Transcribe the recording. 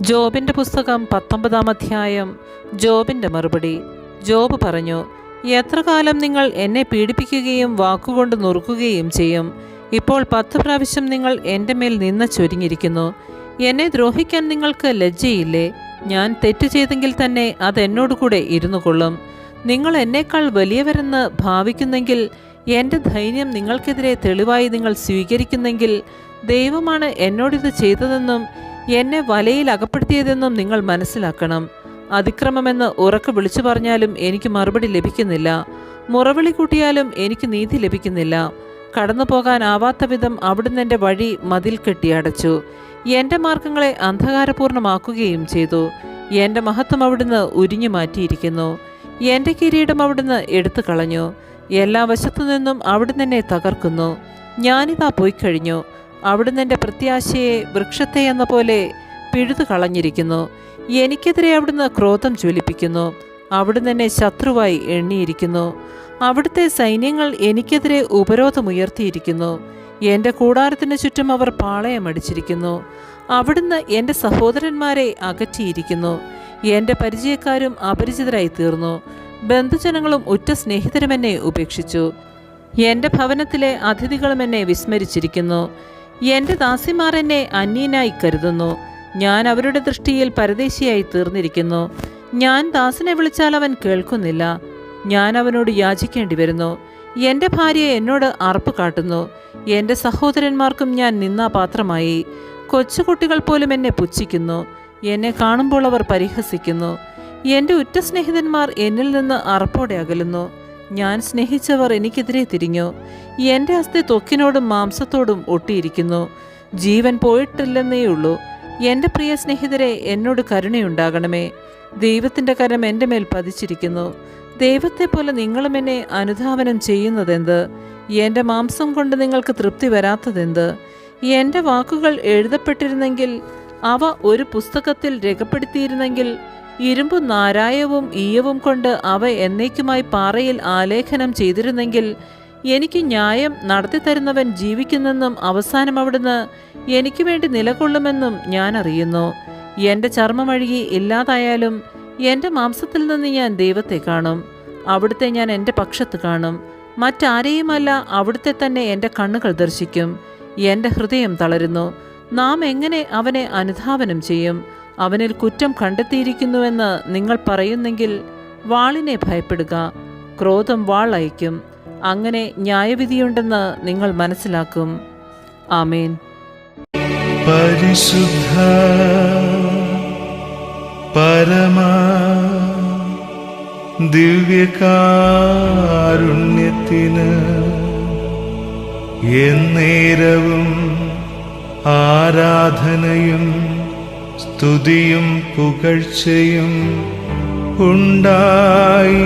ജോബിന്റെ പുസ്തകം പത്തൊമ്പതാം അധ്യായം. ജോബിന്റെ മറുപടി ജോബ് പറഞ്ഞു എത്ര കാലം നിങ്ങൾ എന്നെ പീഡിപ്പിക്കുകയും വാക്കുകൊണ്ട് നുറുക്കുകയും ചെയ്യും? ഇപ്പോൾ പത്ത് പ്രാവശ്യം നിങ്ങൾ എന്റെ മേൽ നിന്ന ചൊരിഞ്ഞിരിക്കുന്നു. എന്നെ ദ്രോഹിക്കാൻ നിങ്ങൾക്ക് ലജ്ജയില്ലേ? ഞാൻ തെറ്റ് ചെയ്തെങ്കിൽ തന്നെ അത് എന്നോട് കൂടെ ഇരുന്നു കൊള്ളും. നിങ്ങൾ എന്നേക്കാൾ വലിയവരെന്ന് ഭാവിക്കുന്നെങ്കിൽ എന്റെ ധൈര്യം നിങ്ങൾക്കെതിരെ തെളിവായി നിങ്ങൾ സ്വീകരിക്കുന്നെങ്കിൽ ദൈവമാണ് എന്നോടിത് ചെയ്തതെന്നും എന്നെ വലയിൽ അകപ്പെടുത്തിയതെന്നും നിങ്ങൾ മനസ്സിലാക്കണം. അതിക്രമമെന്ന് ഉറക്കെ വിളിച്ചു പറഞ്ഞാലും എനിക്ക് മറുപടി ലഭിക്കുന്നില്ല. മുറവിളി കൂട്ടിയാലും എനിക്ക് നീതി ലഭിക്കുന്നില്ല. കടന്നു പോകാനാവാത്ത വിധം അവിടുന്ന് എന്റെ വഴി മതിൽ കെട്ടി അടച്ചു. എന്റെ മാർഗങ്ങളെ അന്ധകാരപൂർണമാക്കുകയും ചെയ്തു. എന്റെ മഹത്വം അവിടുന്ന് ഉരിഞ്ഞു മാറ്റിയിരിക്കുന്നു. എന്റെ കിരീടം അവിടുന്ന് എടുത്തു കളഞ്ഞു. എല്ലാ വശത്തു നിന്നും അവിടുന്ന് എന്നെ തകർക്കുന്നു. ഞാനിതാ പോയി കഴിഞ്ഞു. അവിടുന്ന് എന്റെ പ്രത്യാശയെ വൃക്ഷത്തെ എന്ന പോലെ പിഴുതു കളഞ്ഞിരിക്കുന്നു. എനിക്കെതിരെ അവിടുന്ന് ക്രോധം ജ്വലിപ്പിക്കുന്നു. അവിടുന്ന് എന്നെ ശത്രുവായി എണ്ണിയിരിക്കുന്നു. അവിടുത്തെ സൈന്യങ്ങൾ എനിക്കെതിരെ ഉപരോധമുയർത്തിയിരിക്കുന്നു. എന്റെ കൂടാരത്തിന് ചുറ്റും അവർ പാളയമടിച്ചിരിക്കുന്നു. അവിടുന്ന് എന്റെ സഹോദരന്മാരെ അകറ്റിയിരിക്കുന്നു. എന്റെ പരിചയക്കാരും അപരിചിതരായി തീർന്നു ബന്ധുജനങ്ങളും ഉറ്റ സ്നേഹിതരും എന്നെ ഉപേക്ഷിച്ചു. എന്റെ ഭവനത്തിലെ അതിഥികളും എന്നെ വിസ്മരിച്ചിരിക്കുന്നു. എന്റെ ദാസിമാർ എന്നെ അന്യനായി കരുതുന്നു. ഞാൻ അവരുടെ ദൃഷ്ടിയിൽ പരദേശിയായി തീർന്നിരിക്കുന്നു. ഞാൻ ദാസനെ വിളിച്ചാൽ അവൻ കേൾക്കുന്നില്ല. ഞാൻ അവനോട് യാചിക്കേണ്ടി വരുന്നു. എന്റെ ഭാര്യ എന്നോട് അറപ്പ് കാട്ടുന്നു. എന്റെ സഹോദരന്മാർക്കും ഞാൻ നിന്നാ പാത്രമായി കൊച്ചുകുട്ടികൾ പോലും എന്നെ പുച്ഛിക്കുന്നു. എന്നെ കാണുമ്പോൾ അവർ പരിഹസിക്കുന്നു. എന്റെ ഉറ്റ സ്നേഹിതന്മാർ എന്നിൽ നിന്ന് അറപ്പോടെ അകലുന്നു. ഞാൻ സ്നേഹിച്ചവർ എനിക്കെതിരെ തിരിഞ്ഞു. എന്റെ അസ്ഥി തൊക്കിനോടും മാംസത്തോടും ഒട്ടിയിരിക്കുന്നു. ജീവൻ പോയിട്ടില്ലെന്നേയുള്ളൂ. എന്റെ പ്രിയ സ്നേഹിതരെ എന്നോട് കരുണയുണ്ടാകണമേ. ദൈവത്തിന്റെ കരം എന്റെ മേൽ പതിച്ചിരിക്കുന്നു. ദൈവത്തെ പോലെ നിങ്ങളും എന്നെ അനുധാവനം ചെയ്യുന്നതെന്ത്? എന്റെ മാംസം കൊണ്ട് നിങ്ങൾക്ക് തൃപ്തി വരാത്തതെന്ത്? എന്റെ വാക്കുകൾ എഴുതപ്പെട്ടിരുന്നെങ്കിൽ അവ ഒരു പുസ്തകത്തിൽ രേഖപ്പെടുത്തിയിരുന്നെങ്കിൽ ഇരുമ്പു നാരായവും ഈയവും കൊണ്ട് അവ എന്നേക്കുമായി പാറയിൽ ആലേഖനം ചെയ്തിരുന്നെങ്കിൽ എനിക്ക് ന്യായം നടത്തിത്തരുന്നവൻ ജീവിക്കുന്നെന്നും അവസാനം അവിടുന്ന് എനിക്ക് വേണ്ടി നിലകൊള്ളുമെന്നും ഞാൻ അറിയുന്നു. എന്റെ ചർമ്മമഴുകി ഇല്ലാതായാലും എന്റെ മാംസത്തിൽ നിന്ന് ഞാൻ ദൈവത്തെ കാണും. അവിടുത്തെ ഞാൻ എന്റെ പക്ഷത്ത് കാണും. മറ്റാരെയുമല്ല അവിടുത്തെ തന്നെ എന്റെ കണ്ണുകൾ ദർശിക്കും. എന്റെ ഹൃദയം തളരുന്നു. നാം എങ്ങനെ അവനെ അനുധാവനം ചെയ്യും? അവനിൽ കുറ്റം കണ്ടെത്തിയിരിക്കുന്നുവെന്ന് നിങ്ങൾ പറയുന്നെങ്കിൽ വാളിനെ ഭയപ്പെടുക ക്രോധം വാൾ അയക്കും അങ്ങനെ ന്യായവിധിയുണ്ടെന്ന് നിങ്ങൾ മനസ്സിലാക്കും. ആമേൻ. പരിശുദ്ധ പരമ ദിവ്യകാരുണ്യത്തിന് എന്നേരവും ആരാധനയും സ്തുതിയും പുകഴ്ചയും ഉണ്ടായിരിക്കട്ടെ